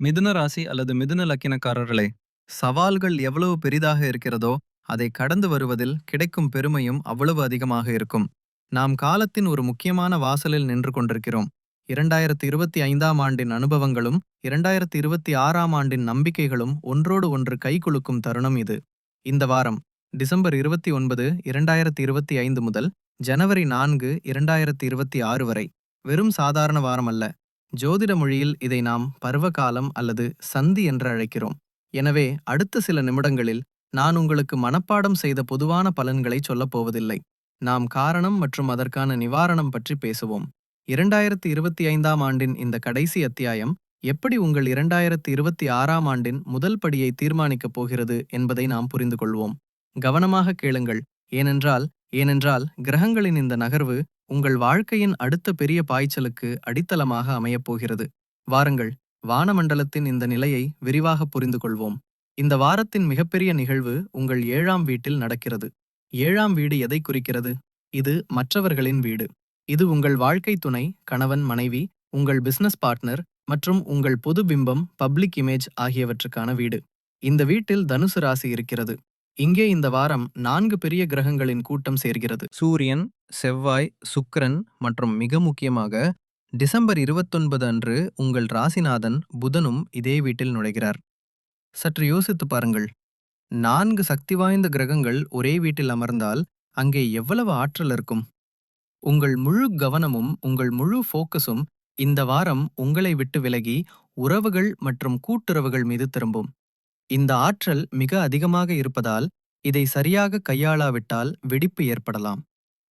மிதுன ராசி அல்லது மிதுன லக்கினக்காரர்களே சவால்கள் எவ்வளவு பெரிதாக இருக்கிறதோ அதை கடந்து வருவதில் கிடைக்கும் பெருமையும் அவ்வளவு அதிகமாக இருக்கும். நாம் காலத்தின் ஒரு முக்கியமான வாசலில் நின்று கொண்டிருக்கிறோம். இரண்டாயிரத்தி இருபத்தி ஐந்தாம் ஆண்டின் அனுபவங்களும் இரண்டாயிரத்தி இருபத்தி ஆறாம் ஆண்டின் நம்பிக்கைகளும் ஒன்றோடு ஒன்று கைகுலுக்கும் தருணம் இது. இந்த வாரம் டிசம்பர் இருபத்தி ஒன்பது இரண்டாயிரத்தி இருபத்தி ஐந்து முதல் ஜனவரி நான்கு இரண்டாயிரத்தி இருபத்தி ஆறு வரை. வெறும் சாதாரண வாரம் அல்ல ஜோதிட மொழியில் இதை நாம் பருவகாலம் அல்லது சந்தி என்று அழைக்கிறோம். எனவே அடுத்த சில நிமிடங்களில் நான் உங்களுக்கு மனப்பாடம் செய்த பொதுவான பலன்களை சொல்லப் போவதில்லை. நாம் காரணம் மற்றும் அதற்கான நிவாரணம் பற்றி பேசுவோம். இரண்டாயிரத்தி இருபத்தி ஐந்தாம் ஆண்டின் இந்த கடைசி அத்தியாயம் எப்படி உங்கள் இரண்டாயிரத்தி இருபத்தி ஆறாம் ஆண்டின் முதல் படியை தீர்மானிக்கப் போகிறது என்பதை நாம் புரிந்து கொள்வோம் கவனமாக கேளுங்கள். ஏனென்றால் ஏனென்றால் கிரகங்களின் இந்த நகர்வு உங்கள் வாழ்க்கையின் அடுத்த பெரிய பாய்ச்சலுக்கு அடித்தளமாக அமையப்போகிறது வாருங்கள் வானமண்டலத்தின் இந்த நிலையை விரிவாக புரிந்து கொள்வோம் இந்த வாரத்தின் மிகப்பெரிய நிகழ்வு உங்கள் ஏழாம் வீட்டில் நடக்கிறது. ஏழாம் வீடு எதை குறிக்கிறது? இது மற்றவர்களின் வீடு. இது உங்கள் வாழ்க்கை துணை கணவன் மனைவி உங்கள் பிசினஸ் பார்ட்னர் மற்றும் உங்கள் பொது பிம்பம் பப்ளிக் இமேஜ் ஆகியவற்றுக்கான வீடு. இந்த வீட்டில் தனுசு ராசி இருக்கிறது. இங்கே இந்த வாரம் நான்கு பெரிய கிரகங்களின் கூட்டம் சேர்கிறது. சூரியன் செவ்வாய் சுக்கிரன் மற்றும் மிக முக்கியமாக டிசம்பர் இருபத்தொன்பது அன்று உங்கள் ராசிநாதன் புதனும் இதே வீட்டில் நுழைகிறார். சற்று யோசித்து பாருங்கள். நான்கு சக்தி வாய்ந்த கிரகங்கள் ஒரே வீட்டில் அமர்ந்தால் அங்கே எவ்வளவு ஆற்றல் இருக்கும்? உங்கள் முழு கவனமும் உங்கள் முழு ஃபோக்கஸும் இந்த வாரம் உங்களை விட்டு விலகி உறவுகள் மற்றும் கூட்டுறவுகள் மீது திரும்பும். இந்த ஆற்றல் மிக அதிகமாக இருப்பதால் இதை சரியாக கையாளாவிட்டால் வெடிப்பு ஏற்படலாம்.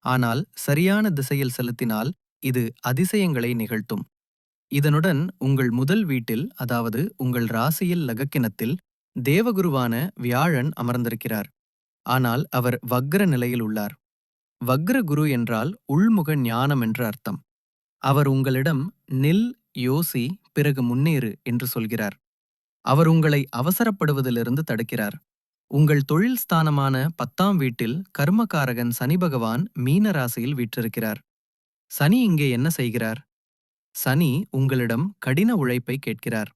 ஆனால் சரியான திசையில் செலுத்தினால் இது அதிசயங்களை நிகழ்த்தும். இதனுடன் உங்கள் முதல் வீட்டில் அதாவது உங்கள் ராசியில் லகக்கிணத்தில் தேவகுருவான வியாழன் அமர்ந்திருக்கிறார். ஆனால் அவர் வக்ர நிலையில் உள்ளார். வக்ர குரு என்றால் உள்முக ஞானம் என்று அர்த்தம். அவர் உங்களிடம் நில் யோசி பிறகு முன்னேறு என்று சொல்கிறார். அவர் உங்களை அவசரப்படுவதிலிருந்து தடுக்கிறார். உங்கள் தொழில் ஸ்தானமான பத்தாம் வீட்டில் கர்மகாரகன் சனி பகவான் மீன ராசியில் வீற்றிருக்கிறார். சனி இங்கே என்ன செய்கிறார்? சனி உங்களிடம் கடின உழைப்பை கேட்கிறார்.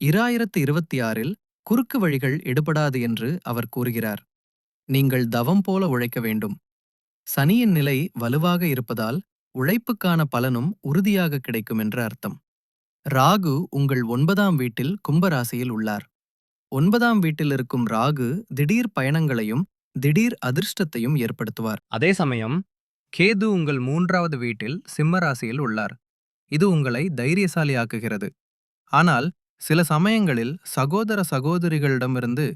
இராயிரத்து இருபத்தி ஆறில் குறுக்கு வழிகள் எடுபடாது என்று அவர் கூறுகிறார். நீங்கள் தவம் போல உழைக்க வேண்டும். சனியின் நிலை வலுவாக இருப்பதால் உழைப்புக்கான பலனும் உறுதியாக கிடைக்கும் என்று அர்த்தம். ராகு உங்கள் ஒன்பதாம் வீட்டில் கும்பராசியில் உள்ளார். ஒன்பதாம் வீட்டில் இருக்கும் ராகு திடீர் பயணங்களையும் திடீர் அதிர்ஷ்டத்தையும் ஏற்படுத்துவார். அதே சமயம் கேது உங்கள் மூன்றாவது வீட்டில் சிம்ம ராசியில் உள்ளார். இது உங்களை தைரியசாலியாக்குகிறது. ஆனால் சில சமயங்களில் சகோதர சகோதரிகளிடமிருந்து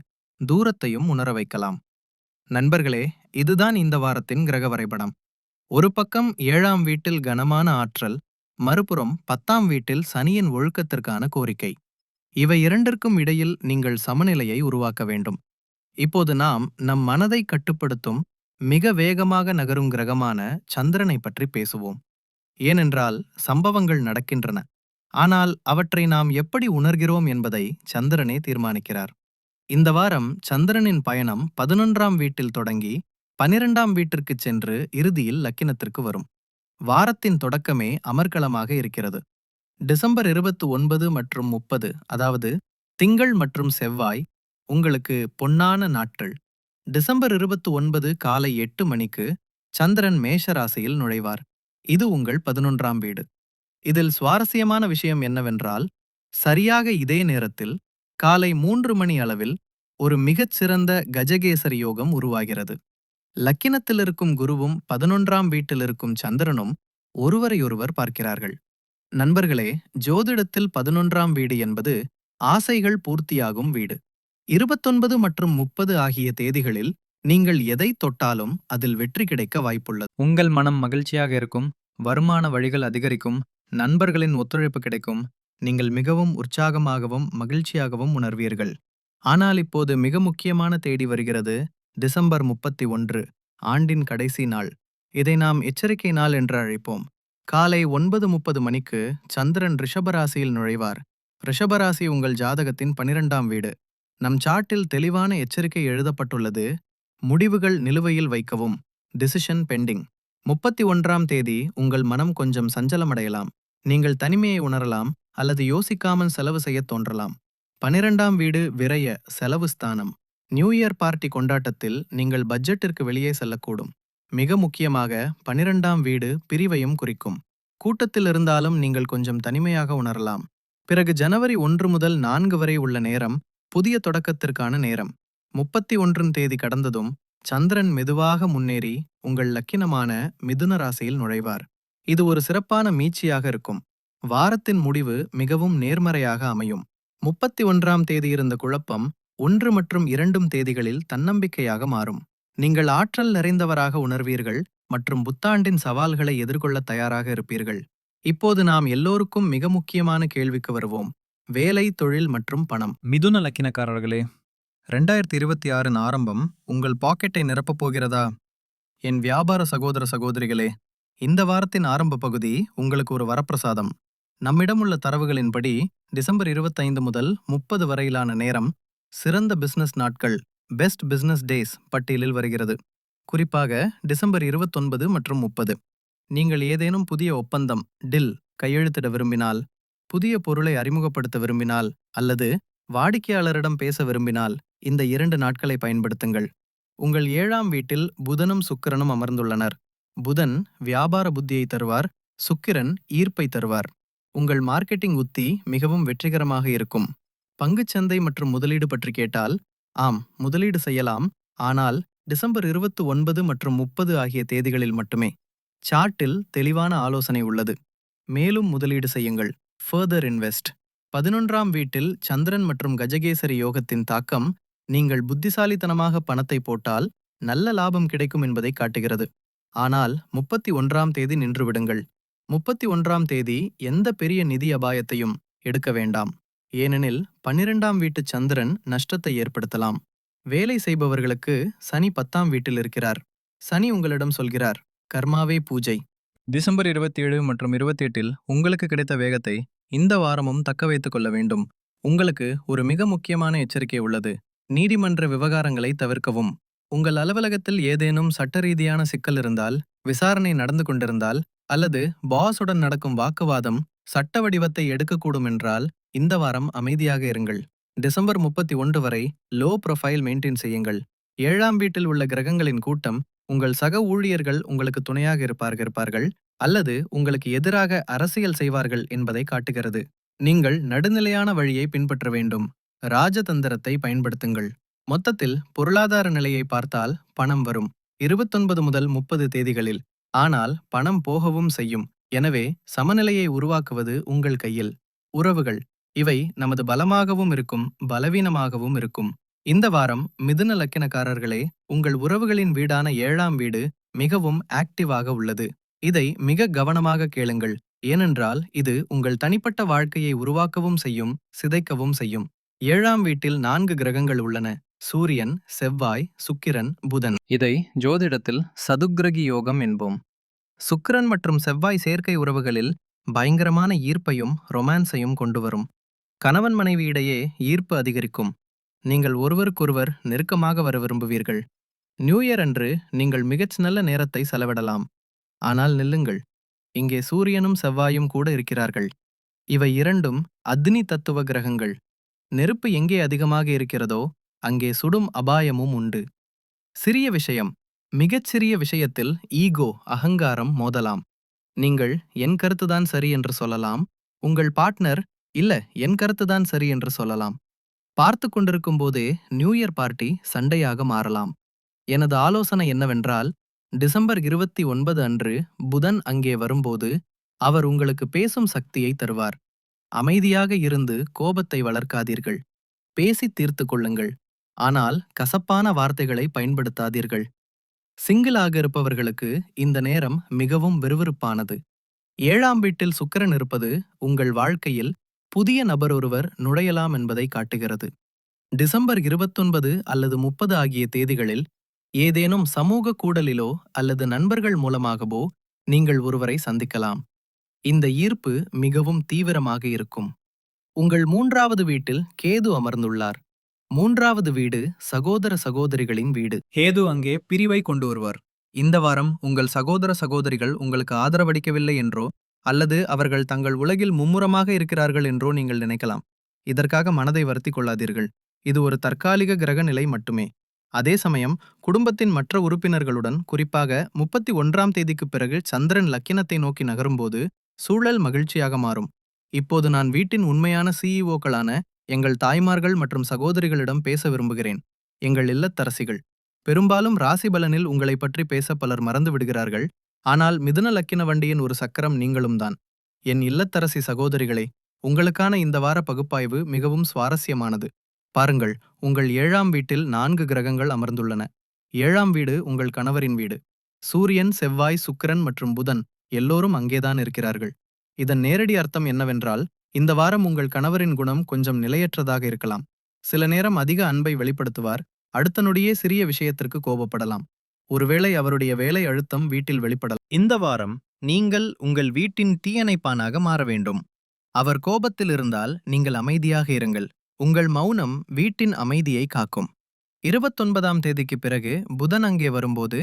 தூரத்தையும் உணர வைக்கலாம். நண்பர்களே இதுதான் இந்த வாரத்தின் கிரக வரைபடம். ஒரு பக்கம் ஏழாம் வீட்டில் கனமான ஆற்றல் மறுபுறம் பத்தாம் வீட்டில் சனியின் ஒழுக்கத்திற்கான கோரிக்கை. இவை இரண்டிற்கும் இடையில் நீங்கள் சமநிலையை உருவாக்க வேண்டும். இப்போது நாம் நம் மனதை கட்டுப்படுத்தும் மிக வேகமாக நகரும் கிரகமான சந்திரனை பற்றி பேசுவோம். ஏனென்றால் சம்பவங்கள் நடக்கின்றன. ஆனால் அவற்றை நாம் எப்படி உணர்கிறோம் என்பதை சந்திரனே தீர்மானிக்கிறார். இந்த வாரம் சந்திரனின் பயணம் பதினொன்றாம் வீட்டில் தொடங்கி பனிரெண்டாம் வீட்டிற்குச் சென்று இறுதியில் லக்கினத்திற்கு வரும். வாரத்தின் தொடக்கமே அமர்க்களமாக இருக்கிறது. டிசம்பர் இருபத்து ஒன்பது மற்றும் முப்பது அதாவது திங்கள் மற்றும் செவ்வாய் உங்களுக்கு பொன்னான நாட்கள். டிசம்பர் இருபத்து ஒன்பது காலை எட்டு மணிக்கு சந்திரன் மேஷராசியில் நுழைவார். இது உங்கள் பதினொன்றாம் வீடு. இதில் சுவாரஸ்யமான விஷயம் என்னவென்றால் சரியாக இதே நேரத்தில் காலை மூன்று மணி அளவில் ஒரு மிகச்சிறந்த கஜகேசரி யோகம் உருவாகிறது. லக்கினத்தில் இருக்கும் குருவும் பதினொன்றாம் வீட்டில் இருக்கும் சந்திரனும் ஒருவரையொருவர் பார்க்கிறார்கள். நண்பர்களே ஜோதிடத்தில் பதினொன்றாம் வீடு என்பது ஆசைகள் பூர்த்தியாகும் வீடு. இருபத்தொன்பது மற்றும் முப்பது ஆகிய தேதிகளில் நீங்கள் எதை தொட்டாலும் அதில் வெற்றி கிடைக்க வாய்ப்புள்ளது. உங்கள் மனம் மகிழ்ச்சியாக இருக்கும் வருமான வழிகள் அதிகரிக்கும் நண்பர்களின் ஒத்துழைப்பு கிடைக்கும் நீங்கள் மிகவும் உற்சாகமாகவும் மகிழ்ச்சியாகவும் உணர்வீர்கள். ஆனால் இப்போது மிக முக்கியமான தேடி வருகிறது டிசம்பர் முப்பத்தி ஒன்று ஆண்டின் கடைசி நாள். இதை நாம் எச்சரிக்கை நாள் என்று அழைப்போம். காலை ஒன்பது முப்பது மணிக்கு சந்திரன் ரிஷபராசியில் நுழைவார். ரிஷபராசி உங்கள் ஜாதகத்தின் பனிரெண்டாம் வீடு. நம் சாட்டில் தெளிவான எச்சரிக்கை எழுதப்பட்டுள்ளது. முடிவுகள் நிலுவையில் வைக்கவும். டிசிஷன் பெண்டிங் முப்பத்தி ஒன்றாம் தேதி உங்கள் மனம் கொஞ்சம் சஞ்சலமடையலாம். நீங்கள் தனிமையை உணரலாம் அல்லது யோசிக்காமல் செலவு செய்யத் தோன்றலாம். பனிரெண்டாம் வீடு விரய செலவு ஸ்தானம். நியூ இயர் பார்ட்டி கொண்டாட்டத்தில் நீங்கள் பட்ஜெட்டிற்கு வெளியே செல்லக்கூடும். மிக முக்கியமாக பனிரெண்டாம் வீடு பிரிவையும் குறிக்கும். கூட்டத்தில் இருந்தாலும் நீங்கள் கொஞ்சம் தனிமையாக உணரலாம். பிறகு ஜனவரி ஒன்று முதல் நான்கு வரை உள்ள நேரம் புதிய தொடக்கத்திற்கான நேரம். முப்பத்தி ஒன்றும் தேதி கடந்ததும் சந்திரன் மெதுவாக முன்னேறி உங்கள் லக்கினமான மிதுன ராசியில் நுழைவார். இது ஒரு சிறப்பான மீட்சியாக இருக்கும். வாரத்தின் முடிவு மிகவும் நேர்மறையாக அமையும். முப்பத்தி ஒன்றாம் தேதி இருந்த குழப்பம் ஒன்று மற்றும் இரண்டும் தேதிகளில் தன்னம்பிக்கையாக மாறும். நீங்கள் ஆற்றல் நிறைந்தவராக உணர்வீர்கள் மற்றும் புத்தாண்டின் சவால்களை எதிர்கொள்ள தயாராக இருப்பீர்கள். இப்போது நாம் எல்லோருக்கும் மிக முக்கியமான கேள்விக்கு வருவோம். வேலை தொழில் மற்றும் பணம். மிதுன லக்கினக்காரர்களே ரெண்டாயிரத்தி இருபத்தி ஆறின் ஆரம்பம் உங்கள் பாக்கெட்டை நிரப்பப் போகிறதா? என் வியாபார சகோதர சகோதரிகளே இந்த வாரத்தின் ஆரம்ப பகுதி உங்களுக்கு ஒரு வரப்பிரசாதம். நம்மிடமுள்ள தரவுகளின்படி டிசம்பர் 25 முதல் முப்பது வரையிலான நேரம் சிறந்த பிசினஸ் நாட்கள் பெஸ்ட் பிசினஸ் டேஸ் பட்டியலில் வருகிறது. குறிப்பாக டிசம்பர் 29 மற்றும் முப்பது. நீங்கள் ஏதேனும் புதிய ஒப்பந்தம் டில் கையெழுத்திட விரும்பினால் புதிய பொருளை அறிமுகப்படுத்த விரும்பினால் அல்லது வாடிக்கையாளரிடம் பேச விரும்பினால் இந்த இரண்டு நாட்களை பயன்படுத்துங்கள். உங்கள் ஏழாம் வீட்டில் புதனும் சுக்கிரனும் அமர்ந்துள்ளனர். புதன் வியாபார புத்தியை தருவார் சுக்கிரன் ஈர்ப்பை தருவார். உங்கள் மார்க்கெட்டிங் உத்தி மிகவும் வெற்றிகரமாக இருக்கும். பங்குச்சந்தை மற்றும் முதலீடு பற்றி கேட்டால் ஆம் முதலீடு செய்யலாம் ஆனால் டிசம்பர் இருபத்து ஒன்பது மற்றும் முப்பது ஆகிய தேதிகளில் மட்டுமே. சார்ட்டில் தெளிவான ஆலோசனை உள்ளது. மேலும் முதலீடு செய்யுங்கள். ஃபர்தர் இன்வெஸ்ட் பதினொன்றாம் வீட்டில் சந்திரன் மற்றும் கஜகேசரி யோகத்தின் தாக்கம் நீங்கள் புத்திசாலித்தனமாக பணத்தை போட்டால் நல்ல லாபம் கிடைக்கும் என்பதை காட்டுகிறது. ஆனால் முப்பத்தி ஒன்றாம் தேதி நின்றுவிடுங்கள். முப்பத்தி ஒன்றாம் தேதி எந்த பெரிய நிதி அபாயத்தையும் எடுக்க வேண்டாம். ஏனெனில் பன்னிரெண்டாம் வீட்டு சந்திரன் நஷ்டத்தை ஏற்படுத்தலாம். வேலை செய்பவர்களுக்கு சனி பத்தாம் வீட்டில் இருக்கிறார். சனி உங்களிடம் சொல்கிறார் கர்மாவே பூஜை. டிசம்பர் 27 மற்றும் 28இல் உங்களுக்கு கிடைத்த வேகத்தை இந்த வாரமும் தக்க வைத்துக் கொள்ள வேண்டும். உங்களுக்கு ஒரு மிக முக்கியமான எச்சரிக்கை உள்ளது. நீதிமன்ற விவகாரங்களை தவிர்க்கவும். உங்கள் அலுவலகத்தில் ஏதேனும் சட்ட ரீதியான சிக்கல் இருந்தால் விசாரணை நடந்து கொண்டிருந்தால் அல்லது பாஸுடன் நடக்கும் வாக்குவாதம் சட்ட வடிவத்தை எடுக்கக்கூடும் என்றால் இந்த வாரம் அமைதியாக இருங்கள். டிசம்பர் முப்பத்தி ஒன்று வரை லோ ப்ரொஃபைல் மெயின்டைன் செய்யுங்கள். ஏழாம் வீட்டில் உள்ள கிரகங்களின் கூட்டம் உங்கள் சக ஊழியர்கள் உங்களுக்கு துணையாக இருப்பார்கள் இருப்பார்கள் அல்லது உங்களுக்கு எதிராக அரசியல் செய்வார்கள் என்பதை காட்டுகிறது. நீங்கள் நடுநிலையான வழியை பின்பற்ற வேண்டும். ராஜதந்திரத்தை பயன்படுத்துங்கள். மொத்தத்தில் பொருளாதார நிலையை பார்த்தால் பணம் வரும். இருபத்தொன்பது முதல் முப்பது தேதிகளில். ஆனால் பணம் போகவும் செய்யும். எனவே சமநிலையை உருவாக்குவது உங்கள் கையில். உறவுகள். இவை நமது பலமாகவும் இருக்கும் பலவீனமாகவும் இருக்கும். இந்த வாரம் மிதுன லக்கினக்காரர்களே உங்கள் உறவுகளின் வீடான ஏழாம் வீடு மிகவும் ஆக்டிவாக உள்ளது. இதை மிக கவனமாக கேளுங்கள். ஏனென்றால் இது உங்கள் தனிப்பட்ட வாழ்க்கையை உருவாக்கவும் செய்யும் சிதைக்கவும் செய்யும். ஏழாம் வீட்டில் நான்கு கிரகங்கள் உள்ளன. சூரியன் செவ்வாய் சுக்கிரன் புதன். இதை ஜோதிடத்தில் சதுக்கிரகி யோகம் என்போம். சுக்கிரன் மற்றும் செவ்வாய் சேர்க்கை உறவுகளில் பயங்கரமான ஈர்ப்பையும் ரொமான்ஸையும் கொண்டு வரும். கணவன் மனைவி இடையே ஈர்ப்பு அதிகரிக்கும். நீங்கள் ஒருவருக்கொருவர் நெருக்கமாக வர விரும்புவீர்கள். நியூ இயர் அன்று நீங்கள் மிகச் நல்ல நேரத்தை செலவிடலாம். ஆனால் நில்லுங்கள் இங்கே சூரியனும் செவ்வாயும் கூட இருக்கிறார்கள். இவை இரண்டும் அக்னி தத்துவ கிரகங்கள். நெருப்பு எங்கே அதிகமாக இருக்கிறதோ அங்கே சுடும் அபாயமும் உண்டு. சிறிய விஷயம் மிகச்சிறிய விஷயத்தில் ஈகோ அகங்காரம் மோதலாம். நீங்கள் என் கருத்துதான் சரி என்று சொல்லலாம். உங்கள் பார்ட்னர் இல்ல என் கருத்துதான் சரி என்று சொல்லலாம். பார்த்து கொண்டிருக்கும் போதே நியூ இயர் பார்ட்டி சண்டையாக மாறலாம். எனது ஆலோசனை என்னவென்றால் டிசம்பர் இருபத்தி ஒன்பது அன்று புதன் அங்கே வரும்போது அவர் உங்களுக்கு பேசும் சக்தியை தருவார். அமைதியாக இருந்து கோபத்தை வளர்க்காதீர்கள். பேசி தீர்த்து கொள்ளுங்கள். ஆனால் கசப்பான வார்த்தைகளை பயன்படுத்தாதீர்கள். சிங்கிளாக இருப்பவர்களுக்கு இந்த நேரம் மிகவும் விறுவிறுப்பானது. ஏழாம் வீட்டில் சுக்கரன் இருப்பது உங்கள் வாழ்க்கையில் புதிய நபர் ஒருவர் நுழையலாம் என்பதை காட்டுகிறது. டிசம்பர் இருபத்தொன்பது அல்லது முப்பது ஆகிய தேதிகளில் ஏதேனும் சமூக கூடலிலோ அல்லது நண்பர்கள் மூலமாகவோ நீங்கள் ஒருவரை சந்திக்கலாம். இந்த ஈர்ப்பு மிகவும் தீவிரமாக இருக்கும். உங்கள் மூன்றாவது வீட்டில் கேது அமர்ந்துள்ளார். மூன்றாவது வீடு சகோதர சகோதரிகளின் வீடு. கேது அங்கே பிரிவை கொண்டு வருவார். இந்த வாரம் உங்கள் சகோதர சகோதரிகள் உங்களுக்கு ஆதரவளிக்கவில்லை என்றோ அல்லது அவர்கள் தங்கள் உலகில் மும்முரமாக இருக்கிறார்கள் என்றோ நீங்கள் நினைக்கலாம். இதற்காக மனதை வருத்தி கொள்ளாதீர்கள். இது ஒரு தற்காலிக கிரக நிலை மட்டுமே. அதே சமயம் குடும்பத்தின் மற்ற உறுப்பினர்களுடன் குறிப்பாக முப்பத்தி ஒன்றாம் தேதிக்குப் பிறகு சந்திரன் லக்கினத்தை நோக்கி நகரும்போது சூழல் மகிழ்ச்சியாக மாறும். இப்போது நான் வீட்டின் உண்மையான சிஇஓக்களான எங்கள் தாய்மார்கள் மற்றும் சகோதரிகளிடம் பேச விரும்புகிறேன். எங்கள் இல்லத்தரசிகள். பெரும்பாலும் ராசி பலனில் உங்களைப் பற்றி பேச பலர் மறந்து விடுகிறார்கள். ஆனால் மிதுன லக்கின வண்டியின் ஒரு சக்கரம் நீங்களும் தான் என் இல்லத்தரசி சகோதரிகளே உங்களுக்கான இந்த வார பகுப்பாய்வு மிகவும் சுவாரஸ்யமானது. பாருங்கள் உங்கள் ஏழாம் வீட்டில் நான்கு கிரகங்கள் அமர்ந்துள்ளன. ஏழாம் வீடு உங்கள் கணவரின் வீடு. சூரியன் செவ்வாய் சுக்கிரன் மற்றும் புதன் எல்லோரும் அங்கேதான் இருக்கிறார்கள். இதன் நேரடி அர்த்தம் என்னவென்றால் இந்த வாரம் உங்கள் கணவரின் குணம் கொஞ்சம் நிலையற்றதாக இருக்கலாம். சில நேரம் அதிக அன்பை வெளிப்படுத்துவார் அடுத்த நொடியே சிறிய விஷயத்திற்கு கோபப்படலாம். ஒருவேளை அவருடைய வேலை அழுத்தம் வீட்டில் வெளிப்படலாம் இந்த வாரம் நீங்கள் உங்கள் வீட்டின் தீயணைப்பானாக மாற வேண்டும். அவர் கோபத்தில் இருந்தால் நீங்கள் அமைதியாக இருங்கள். உங்கள் மௌனம் வீட்டின் அமைதியை காக்கும். இருபத்தொன்பதாம் தேதிக்கு பிறகு புதன் அங்கே வரும்போது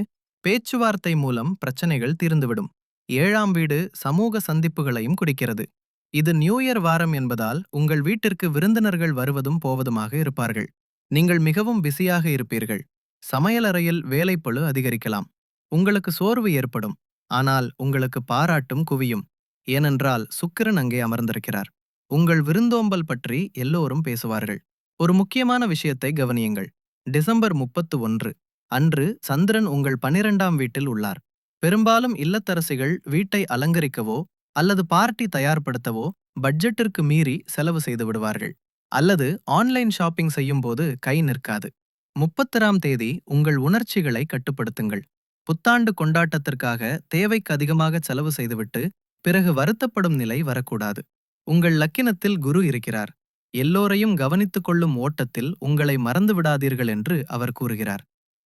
பேச்சுவார்த்தை மூலம் பிரச்சனைகள் தீர்ந்துவிடும். ஏழாம் வீடு சமூக சந்திப்புகளையும் குறிக்கிறது. இது நியூ இயர் வாரம் என்பதால் உங்கள் வீட்டிற்கு விருந்தினர்கள் வருவதும் போவதுமாக இருப்பார்கள். நீங்கள் மிகவும் பிஸியாக இருப்பீர்கள். சமையலறையில் வேலைப்பழு அதிகரிக்கலாம். உங்களுக்கு சோர்வு ஏற்படும். ஆனால் உங்களுக்கு பாராட்டும் குவியும். ஏனென்றால் சுக்கிரன் அங்கே அமர்ந்திருக்கிறார். உங்கள் விருந்தோம்பல் பற்றி எல்லோரும் பேசுவார்கள். ஒரு முக்கியமான விஷயத்தை கவனியுங்கள். டிசம்பர் முப்பத்து ஒன்று அன்று சந்திரன் உங்கள் பனிரெண்டாம் வீட்டில் உள்ளார். பெரும்பாலும் இல்லத்தரசிகள் வீட்டை அலங்கரிக்கவோ அல்லது பார்ட்டி தயார்படுத்தவோ பட்ஜெட்டிற்கு மீறி செலவு செய்து விடுவார்கள். அல்லது ஆன்லைன் ஷாப்பிங் செய்யும்போது கை நிற்காது. முப்பத்தராம் தேதி உங்கள் உணர்ச்சிகளை கட்டுப்படுத்துங்கள். புத்தாண்டு கொண்டாட்டத்திற்காக தேவைக்கு அதிகமாக செலவு செய்துவிட்டு பிறகு வருத்தப்படும் நிலை வரக்கூடாது. உங்கள் லக்கினத்தில் குரு இருக்கிறார். எல்லோரையும் கவனித்துக் கொள்ளும் ஓட்டத்தில் உங்களை மறந்து விடாதீர்கள் என்று அவர் கூறுகிறார்.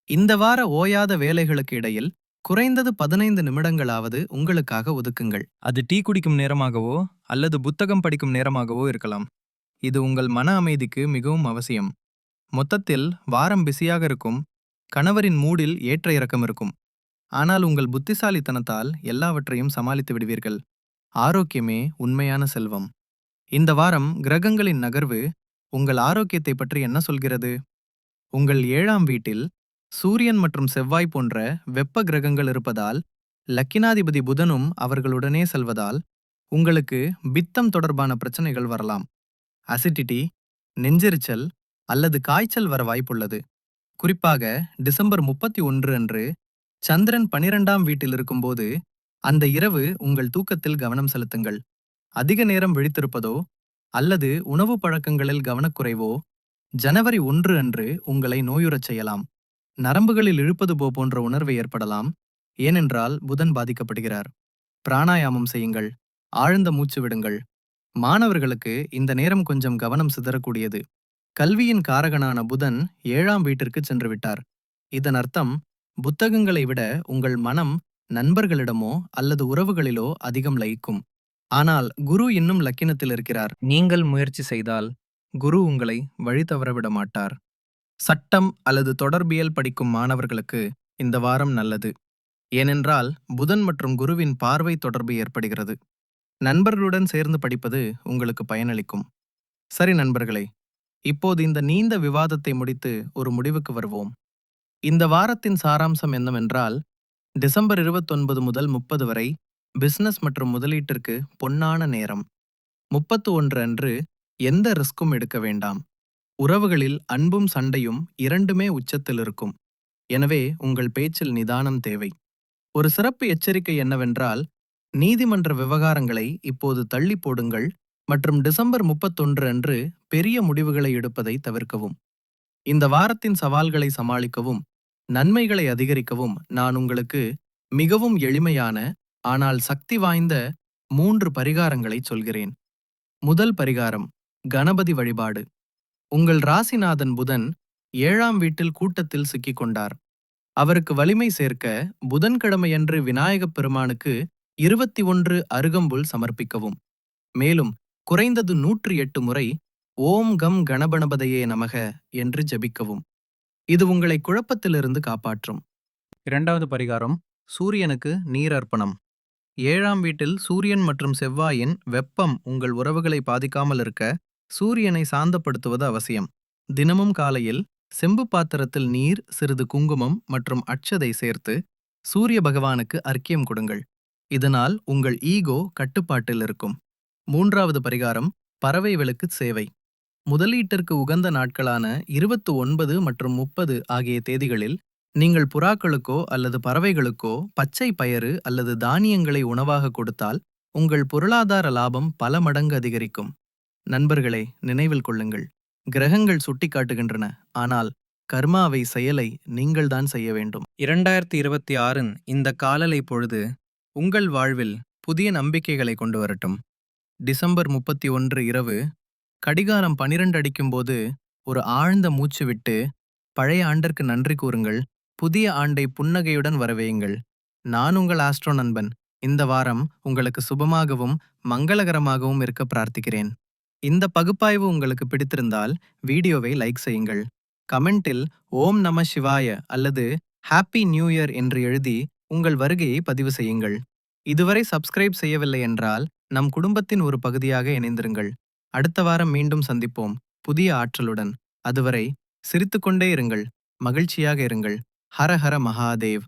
இந்த வார ஓயாத வேலைகளுக்கு இடையில் குறைந்தது பதினைந்து நிமிடங்களாவது உங்களுக்காக ஒதுக்குங்கள். அது டீ குடிக்கும் நேரமாகவோ அல்லது புத்தகம் படிக்கும் நேரமாகவோ இருக்கலாம். இது உங்கள் மன அமைதிக்கு மிகவும் அவசியம். மொத்தத்தில் வாரம் பிஸியாக இருக்கும் கணவரின் மூடில் ஏற்ற இறக்கம் இருக்கும். ஆனால் உங்கள் புத்திசாலித்தனத்தால் எல்லாவற்றையும் சமாளித்து விடுவீர்கள். ஆரோக்கியமே உண்மையான செல்வம். இந்த வாரம் கிரகங்களின் நகர்வு உங்கள் ஆரோக்கியத்தை பற்றி என்ன சொல்கிறது? உங்கள் ஏழாம் வீட்டில் சூரியன் மற்றும் செவ்வாய் போன்ற வெப்ப கிரகங்கள் இருப்பதால் லக்கினாதிபதி புதனும் அவர்களுடனே செல்வதால் உங்களுக்கு பித்தம் தொடர்பான பிரச்சனைகள் வரலாம். அசிடிட்டி நெஞ்செரிச்சல் அல்லது காய்ச்சல் வர வாய்ப்புள்ளது. குறிப்பாக டிசம்பர் முப்பத்தி ஒன்று அன்று சந்திரன் பனிரெண்டாம் வீட்டில் இருக்கும்போது அந்த இரவு உங்கள் தூக்கத்தில் கவனம் செலுத்துங்கள். அதிக நேரம் விழித்திருப்பதோ அல்லது உணவு பழக்கங்களில் கவனக்குறைவோ ஜனவரி ஒன்று அன்று உங்களை நோயுறச் செய்யலாம். நரம்புகளில் இழுப்பது போ போன்ற உணர்வு ஏற்படலாம். ஏனென்றால் புதன் பாதிக்கப்படுகிறார். பிராணாயாமம் செய்யுங்கள். ஆழ்ந்த மூச்சு விடுங்கள். மாணவர்களுக்கு இந்த நேரம் கொஞ்சம் கவனம் சிதறக்கூடியது. கல்வியின் காரகனான புதன் ஏழாம் வீட்டிற்கு சென்று விட்டார் இதன் அர்த்தம் புத்தகங்களை விட உங்கள் மனம் நண்பர்களிடமோ அல்லது உறவுகளிலோ அதிகம் லயிக்கும். ஆனால் குரு இன்னும் லக்கினத்தில் இருக்கிறார். நீங்கள் முயற்சி செய்தால் குரு உங்களை வழி தவறவிட மாட்டார். சட்டம் அல்லது தொடர்பியல் படிக்கும் மாணவர்களுக்கு இந்த வாரம் நல்லது. ஏனென்றால் புதன் மற்றும் குருவின் பார்வை தொடர்பு ஏற்படுகிறது. நண்பர்களுடன் சேர்ந்து படிப்பது உங்களுக்கு பயனளிக்கும். சரி நண்பர்களே இப்போது இந்த நீண்ட விவாதத்தை முடித்து ஒரு முடிவுக்கு வருவோம். இந்த வாரத்தின் சாராம்சம் என்னவென்றால் டிசம்பர் இருபத்தொன்பது முதல் முப்பது வரை பிசினஸ் மற்றும் முதலீட்டிற்கு பொன்னான நேரம். முப்பத்து ஒன்று அன்று எந்த ரிஸ்க்கும் எடுக்க வேண்டாம். உறவுகளில் அன்பும் சண்டையும் இரண்டுமே உச்சத்தில் இருக்கும். எனவே உங்கள் பேச்சில் நிதானம் தேவை. ஒரு சிறப்பு எச்சரிக்கை என்னவென்றால் நீதிமன்ற விவகாரங்களை இப்போது தள்ளி போடுங்கள் மற்றும் டிசம்பர் முப்பத்தொன்று அன்று பெரிய முடிவுகளை எடுப்பதை தவிர்க்கவும். இந்த வாரத்தின் சவால்களை சமாளிக்கவும் நன்மைகளை அதிகரிக்கவும் நான் உங்களுக்கு மிகவும் எளிமையான ஆனால் சக்தி வாய்ந்த மூன்று பரிகாரங்களை சொல்கிறேன். முதல் பரிகாரம் கணபதி வழிபாடு. உங்கள் ராசிநாதன் புதன் ஏழாம் வீட்டில் கூட்டத்தில் சிக்கிக்கொண்டார் அவருக்கு வலிமை சேர்க்க புதன்கிழமையன்று விநாயகப் பெருமானுக்கு இருபத்தி ஒன்று அருகம்புல் சமர்ப்பிக்கவும். மேலும் குறைந்தது நூற்றி எட்டு முறை ஓம் கம் கணபணபதையே நமக என்று ஜபிக்கவும். இது உங்களை குழப்பத்திலிருந்து காப்பாற்றும். இரண்டாவது பரிகாரம் சூரியனுக்கு நீர் அர்ப்பணம். ஏழாம் வீட்டில் சூரியன் மற்றும் செவ்வாயின் வெப்பம் உங்கள் உறவுகளை பாதிக்காமல் இருக்க சூரியனை சாந்தப்படுத்துவது அவசியம். தினமும் காலையில் செம்பு பாத்திரத்தில் நீர் சிறிது குங்குமம் மற்றும் அட்சதை சேர்த்து சூரிய பகவானுக்கு அர்க்கியம் கொடுங்கள். இதனால் உங்கள் ஈகோ கட்டுப்பாட்டில் இருக்கும். மூன்றாவது பரிகாரம் பறவைகளுக்கு சேவை. முதலீட்டிற்கு உகந்த நாட்களான இருபத்து ஒன்பது மற்றும் முப்பது ஆகிய தேதிகளில் நீங்கள் புறாக்களுக்கோ அல்லது பறவைகளுக்கோ பச்சை பயறு அல்லது தானியங்களை உணவாக கொடுத்தால் உங்கள் பொருளாதார லாபம் பல மடங்கு அதிகரிக்கும். நண்பர்களே நினைவில் கொள்ளுங்கள். கிரகங்கள் சுட்டிக்காட்டுகின்றன. ஆனால் கர்மாவை செயலை நீங்கள்தான் செய்ய வேண்டும். இரண்டாயிரத்தி இருபத்தி ஆறின் இந்த காலலை பொழுது உங்கள் வாழ்வில் புதிய நம்பிக்கைகளை கொண்டு வரட்டும். டிசம்பர் முப்பத்தி ஒன்று இரவு கடிகாரம் பனிரெண்டு அடிக்கும்போது ஒரு ஆழ்ந்த மூச்சு விட்டு பழைய ஆண்டிற்கு நன்றி கூறுங்கள். புதிய ஆண்டை புன்னகையுடன் வரவேயுங்கள். நான் உங்கள் ஆஸ்ட்ரோ நண்பன். இந்த வாரம் உங்களுக்கு சுபமாகவும் மங்களகரமாகவும் இருக்க பிரார்த்திக்கிறேன். இந்த பகுப்பாய்வு உங்களுக்கு பிடித்திருந்தால் வீடியோவை லைக் செய்யுங்கள். கமெண்டில் ஓம் நம சிவாய அல்லது ஹாப்பி நியூ இயர் என்று எழுதி உங்கள் வருகையை பதிவு செய்யுங்கள். இதுவரை சப்ஸ்கிரைப் செய்யவில்லை என்றால் நம் குடும்பத்தின் ஒரு பகுதியாக இணைந்திருங்கள். அடுத்த வாரம் மீண்டும் சந்திப்போம். புதிய ஆற்றலுடன். அதுவரை சிரித்துக்கொண்டே இருங்கள். மகிழ்ச்சியாக இருங்கள். ஹர ஹர மகாதேவ்.